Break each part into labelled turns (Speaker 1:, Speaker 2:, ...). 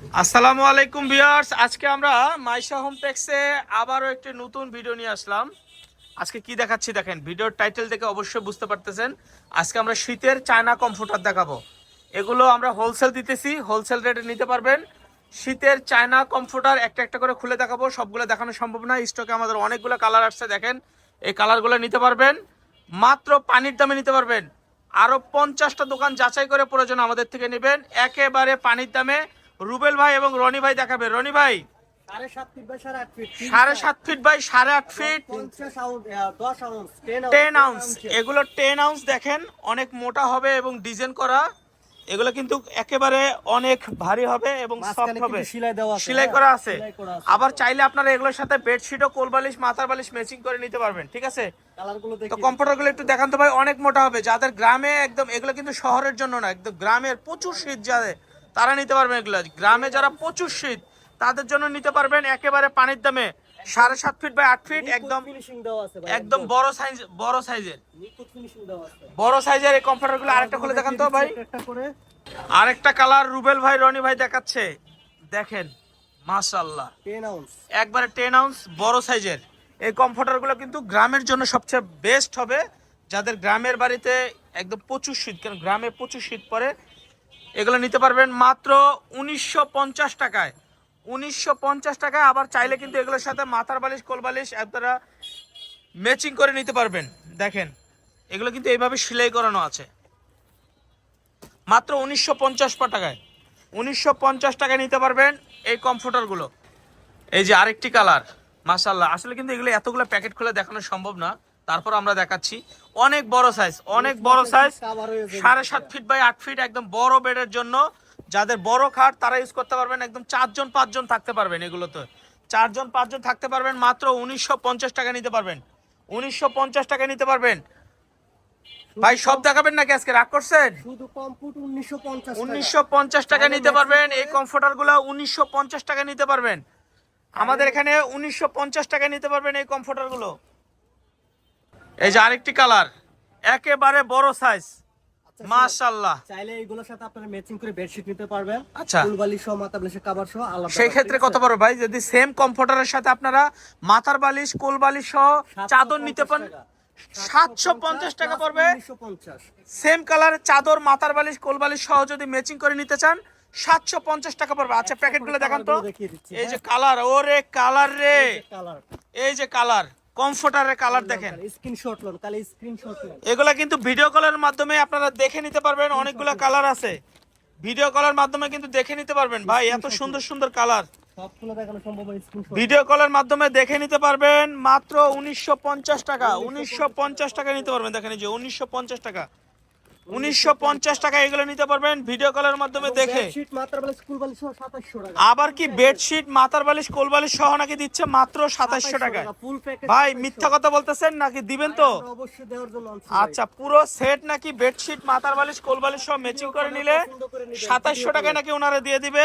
Speaker 1: আসসালামু আলাইকুম ভিউয়ার্স, আজকে আমরা মাইশা হোম টেক্সে আবারও একটি নতুন ভিডিও নিয়ে আসলাম। আজকে কি দেখাচ্ছি দেখেন, ভিডিওর টাইটেল দেখে অবশ্যই বুঝতে পারতেছেন। আজকে আমরা শীতের চায়না কমফোর্টার দেখাবো। এগুলো আমরা হোলসেল দিতেছি, হোলসেল রেটে নিতে পারবেন। শীতের চায়না কমফোর্টার একটা একটা করে খুলে দেখাবো, সবগুলো দেখানো সম্ভব না। স্টকে আমাদের অনেকগুলো কালার আসছে, দেখেন। এই কালারগুলো নিতে পারবেন। মাত্র পানির দামে নিতে পারবেন। আরও পঞ্চাশটা দোকান যাচাই করে প্রয়োজন আমাদের থেকে নেবেন। একেবারে পানির দামে রুবেল ভাই এবং রনি ভাই দেখাবে। রনি ভাই
Speaker 2: সাড়ে সাত ফিট বাই সাড়ে আট ফিট টেন
Speaker 1: আউন্স এগুলো টেন আউন্স দেখেন অনেক মোটা হবে এবং ডিজাইন করা। এগুলো কিন্তু একেবারে অনেক ভারী হবে এবং সফট হবে।
Speaker 2: সেলাই হ্যাঁ,
Speaker 1: করা আছে।
Speaker 2: সেলাই করা আছে।
Speaker 1: আবার চাইলে আপনারা এগুলোর সাথে বেডশিটও কোল বালিশ মাথার বালিশ ম্যাচিং করে নিতে পারবেন ঠিক আছে? তো
Speaker 2: দেখি
Speaker 1: কম্পিউটারগুলো একটু দেখান তো ভাই অনেক মোটা হবে। যাদের গ্রামে একদম এগুলো কিন্তু শহরের জন্য না একদম গ্রামের প্রচুর শীত যাদের তারা নিতে পারবেন এগুলো। গ্রামে যারা প্রচুর শীত তাদের জন্য নিতে পারবেন একেবারে পানির দামে সাড়ে সাত ফিট বাই আট ফিট একদম
Speaker 2: ফিনিশিং দেওয়া আছে ভাই
Speaker 1: একদম বড় সাইজ বড় সাইজের
Speaker 2: নিখুঁত ফিনিশিং দেওয়া আছে।
Speaker 1: বড় সাইজের এই কম্পিউটারগুলো আরেকটা খুলে দেখান তো ভাই।
Speaker 2: একটা
Speaker 1: আরেকটা কালার রুবেল ভাই রনি ভাই দেখাচ্ছে। দেখেন মাশাল্লাহ
Speaker 2: টেন
Speaker 1: একবারে টেন আউন্স বড় সাইজের এই কমফোর্টারগুলো কিন্তু গ্রামের জন্য সবচেয়ে বেস্ট হবে। যাদের গ্রামের বাড়িতে একদম প্রচুর শীত কারণ গ্রামে প্রচুর শীত পড়ে এগুলো নিতে পারবেন মাত্র উনিশশো পঞ্চাশ টাকায়। উনিশশো পঞ্চাশ টাকায় আবার চাইলে কিন্তু এগুলোর সাথে মাথার বালিশ, কোল বালিশ আপনারা ম্যাচিং করে নিতে পারবেন। দেখেন, এগুলো কিন্তু এইভাবে সেলাই করানো আছে। মাত্র উনিশশো পঞ্চাশ টাকায়। উনিশশো পঞ্চাশ টাকায় নিতে পারবেন এই কমফোর্টারগুলো এই যে আরেকটি কালার মাশাল্লাহ আসলে কিন্তু এগুলো এতগুলো প্যাকেট খুলে দেখানো সম্ভব না। তারপর আমরা দেখাচ্ছি অনেক বড় সাইজ অনেক বড় সাইজ। সাড়ে সাত ফিট বাই আট ফিট একদম বড় বেডের জন্য। যাদের বড় খাট তারা ইউজ করতে পারবেন একদম চারজন পাঁচজন থাকতে পারবেন এগুলোতে। চারজন পাঁচজন থাকতে পারবেন মাত্র উনিশশো পঞ্চাশ টাকা নিতে পারবেন। উনিশশো পঞ্চাশ টাকা নিতে পারবেন। ভাই সব দেখাবেন নাকি আজকে? রাগ করছেন?
Speaker 2: উনিশশো পঞ্চাশ
Speaker 1: উনিশশো পঞ্চাশ টাকা নিতে পারবেন। এই কমফোর্টারগুলো উনিশশো পঞ্চাশ টাকা নিতে পারবেন। আমাদের এখানে উনিশশো পঞ্চাশ টাকা নিতে পারবেন এই কমফোর্টারগুলো এই যে আরেকটি কালার। একেবারে বড় সাইজ মাশাল্লাহ
Speaker 2: চাইলে এইগুলোর সাথে আপনারা ম্যাচিং করে বেডশিট নিতে পারবেন।
Speaker 1: আচ্ছা।
Speaker 2: ফুলবালি সহ মাথা বালিশের কাবার সহ আলাদা
Speaker 1: সেই ক্ষেত্রে কত পারো ভাই? যদি সেম কমফোর্টারের সাথে আপনারা মাথার বালিশ কোল বালিশ সহ চাদর নিতে পারেন। সাতশো পঞ্চাশ টাকা পড়বে। সেম কালারের চাদর মাথার বালিশ কোল বালিশ সহ যদি ম্যাচিং করে নিতে চান সাতশো পঞ্চাশ টাকা পড়বে। আচ্ছা প্যাকেটগুলো দেখান তো। এই যে কালার ওরে কালার রে।
Speaker 2: কালার
Speaker 1: এই যে কালার কমফোর্টারের কালার দেখেন।
Speaker 2: স্ক্রিনশট লোন তাহলে স্ক্রিনশট লোন
Speaker 1: এগুলা কিন্তু ভিডিও কলের মাধ্যমে আপনারা দেখে নিতে পারবেন অনেকগুলা কালার আছে। ভিডিও কলের মাধ্যমে কিন্তু দেখে নিতে পারবেন। ভাই এত সুন্দর সুন্দর কালার
Speaker 2: সবগুলো দেখানো সম্ভব স্ক্রিনশট
Speaker 1: ভিডিও কলের মাধ্যমে দেখে নিতে পারবেন মাত্র উনিশশো পঞ্চাশ টাকা। উনিশশো পঞ্চাশ টাকা নিতে পারবেন। দেখেন এই যে উনিশশো পঞ্চাশ টাকা। উনিশশো পঞ্চাশ টাকা এগুলো নিতে পারবেন ভিডিও কলের মাধ্যমে দেখে।
Speaker 2: বেডশিট মাত্র বলে স্কুল বালিশ সহ 2700 টাকা।
Speaker 1: আবার কি বেডশিট মাথার বালিশ কোল বালিশ সহ নাকি দিচ্ছে মাত্র সাতাশশো টাকা ভাই মিথ্যা কথা বলতেছেন নাকি দিবেন তো? আচ্ছা পুরো সেট নাকি বেডশিট মাথার বালিশ কোল বালিশ সহ ম্যাচিং করে নিলে সাতাশশো টাকায় নাকি ওনারা দিয়ে দিবে?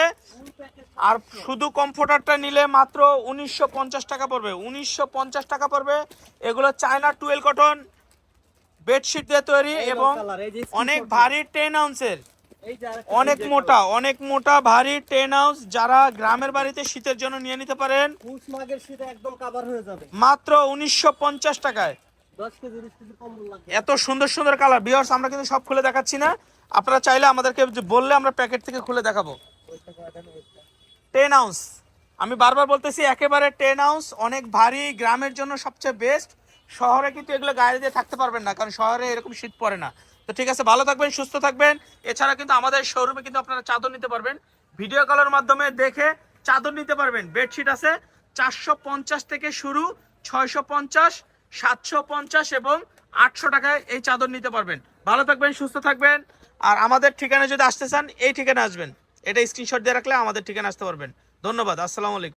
Speaker 1: আর শুধু কমফোর্টারটা নিলে মাত্র উনিশশো পঞ্চাশ টাকা পড়বে। উনিশশো পঞ্চাশ টাকা পড়বে। এগুলো চায়না টুয়েল কটন বেডশিট দিয়ে তৈরি এবং অনেক ভারী টেন আউন্সের। অনেক মোটা অনেক মোটা ভারী টেন আউন্স যারা গ্রামের বাড়িতে শীতের জন্য নিয়ে নিতে পারেন। মাত্র উনিশশো পঞ্চাশ টাকায়।
Speaker 2: 10 কেজি 20 কেজি কম্বল লাগবে।
Speaker 1: এত সুন্দর সুন্দর কালার। বিয়ার্স আমরা কিন্তু সব খুলে দেখাচ্ছি না। আপনারা চাইলে আমাদেরকে বললে আমরা প্যাকেট থেকে খুলে দেখাবো। Ten ounce. আমি বারবার বলতেছি একেবারে টেন আউন্স। অনেক ভারী গ্রামের জন্য সবচেয়ে বেস্ট শহরে কিন্তু এগুলো গায়ে দিয়ে থাকতে পারবেন না, কারণ শহরে এরকম শীত পড়ে না। তো ঠিক আছে, ভালো থাকবেন, সুস্থ থাকবেন। এছাড়া কিন্তু আমাদের শোরুমে কিন্তু আপনারা চাদর নিতে পারবেন। ভিডিও কলের মাধ্যমে দেখে চাদর নিতে পারবেন। বেডশিট আছে চারশো পঞ্চাশ থেকে শুরু ছয়শো পঞ্চাশ, সাতশো পঞ্চাশ এবং আটশো টাকায় এই চাদর নিতে পারবেন। ভালো থাকবেন, সুস্থ থাকবেন। আর আমাদের ঠিকানা যদি আসতে চান, এই ঠিকানা আসবেন। এটা স্ক্রিনশট দিয়ে রাখলে আমাদের ঠিকানা আসতে পারবেন। ধন্যবাদ, আসসালামু আলাইকুম।